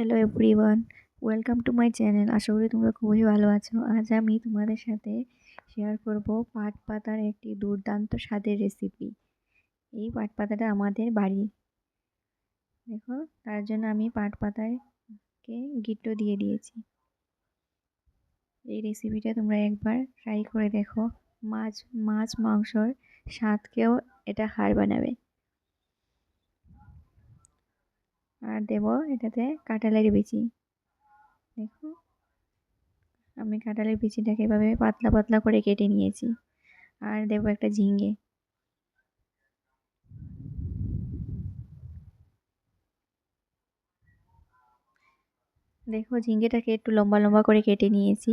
Hello everyone welcome to my channel আশা করি তোমরা খুবই ভালো আছো। আজ আমি তোমাদের সাথে শেয়ার করব পাট পাতার একটি দুর্দান্ত স্বাদের রেসিপি এই পাট পাতাটা আমাদের বাড়ি। দেখো, তার জন্য আমি পাট পাতাকে গিট্টো দিয়ে দিয়েছি। এই রেসিপিটা তোমরা একবার ট্রাই করে দেখো। মাছ মাছ মাংসর স্বাদকেও এটা হার বানাবে। আর দেব এটাতে কাঁঠালের বিচি। দেখো, আমি কাঁঠালের বিচিটাকে এভাবে পাতলা পাতলা করে কেটে নিয়েছি। আর দেবো একটা ঝিঙ্গে দেখো ঝিঙ্গেটাকে একটু লম্বা লম্বা করে কেটে নিয়েছি।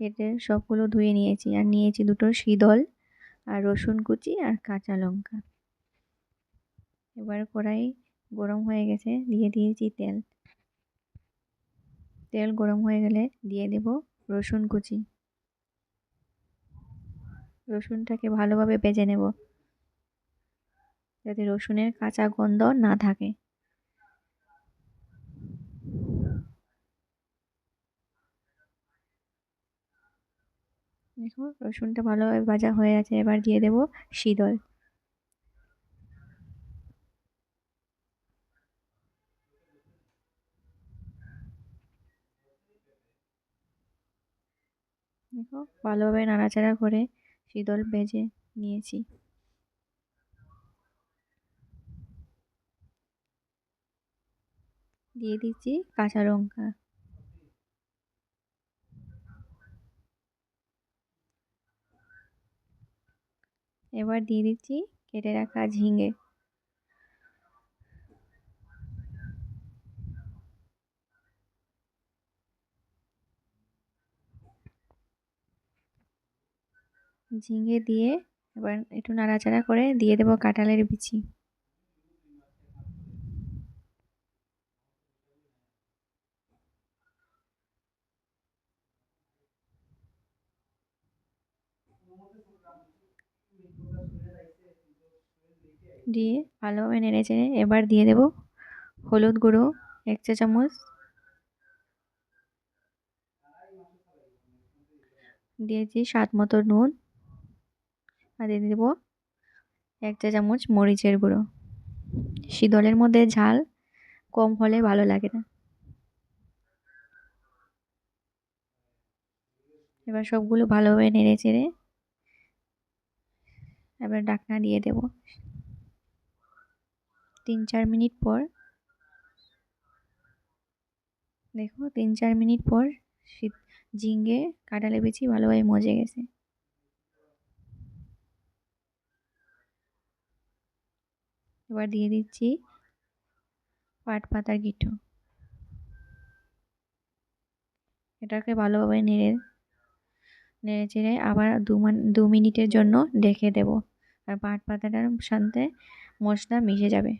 কেটে সবগুলো ধুয়ে নিয়েছি। আর নিয়েছি দুটো শীতল আর রসুন কুচি আর কাঁচা লঙ্কা। এবার কড়াই গরম হয়ে গেছে, দিয়ে দিয়েছি তেল। তেল গরম হয়ে গেলে দিয়ে দেব রসুন কুচি। রসুনটাকে ভালোভাবে বেজে নেব, যাতে রসুনের কাঁচা গন্ধ না থাকে। দেখো, রসুনটা ভালোভাবে ভাজা হয়ে আছে, এবার দিয়ে দেব শীতল। দেখো, ভালোভাবে নাড়াচাড়া করে শীতল ভেজে নিয়েছি। দিয়ে দিচ্ছি কাঁচা লঙ্কা। এবার দিয়ে দিচ্ছি কেটে রাখা ঝিঙে। ঝিঙে দিয়ে এবার একটু নাড়াচাড়া করে দিয়ে দেবো কাঁঠালের বিচি। দিয়ে ভালোভাবে নেড়ে চেড়ে এবার দিয়ে দেব হলুদ গুঁড়ো, এক চা চামচ। দিয়েছি স্বাদ মতো নুন। আর দেবো এক চা চামচ মরিচের গুঁড়ো। শীতলের মধ্যে ঝাল কম হলে ভালো লাগে না। এবার সবগুলো ভালোভাবে নেড়ে চেড়ে এবার ডাকনা দিয়ে দেব। তিন চার মিনিট পর দেখো, তিন চার মিনিট পর শীত ঝিঙ্গে কাঁঠালে বেছি ভালোভাবে মজে গেছে। এবার দিয়ে দিচ্ছি পাট পাতার গিঠো। এটাকে ভালোভাবে নেড়ে নেড়ে চেড়ে আবার দু দু মিনিটের জন্য ডেকে দেব। আর পাট পাতাটার সাথে মশলা মিশে যাবে।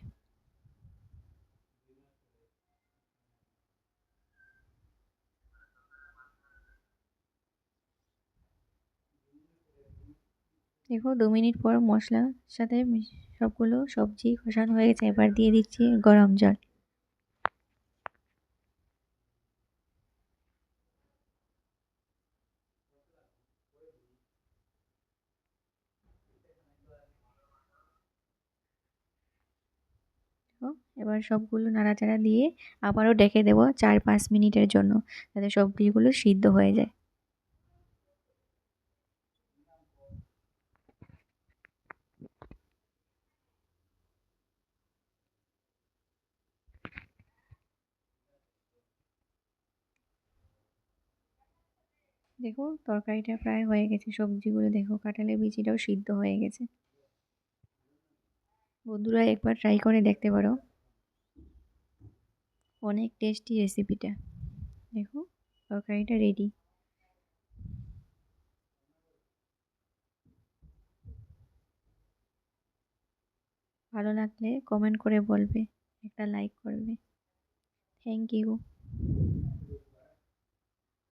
দেখো দু মিনিট পর মশলার সাথে সবগুলো সবজি কষানো হয়ে গেছে, এবার দিয়ে দিচ্ছি গরম জল। এবার সবগুলো নাড়াচাড়া দিয়ে আবারও ডেকে দেবো চার পাঁচ মিনিটের জন্য, যাতে সবজিগুলো সিদ্ধ হয়ে যায়। দেখো তরকারিটা প্রায় হয়ে গেছে, সবজিগুলো দেখো কাঁঠালের বিচিটাও সিদ্ধ হয়ে গেছে। বন্ধুরা একবার ট্রাই করে দেখতে পারো। অনেক টেস্টি রেসিপিটা দেখো তরকারিটা রেডি ভালো লাগলে কমেন্ট করে বলবে, একটা লাইক করবে। Thank you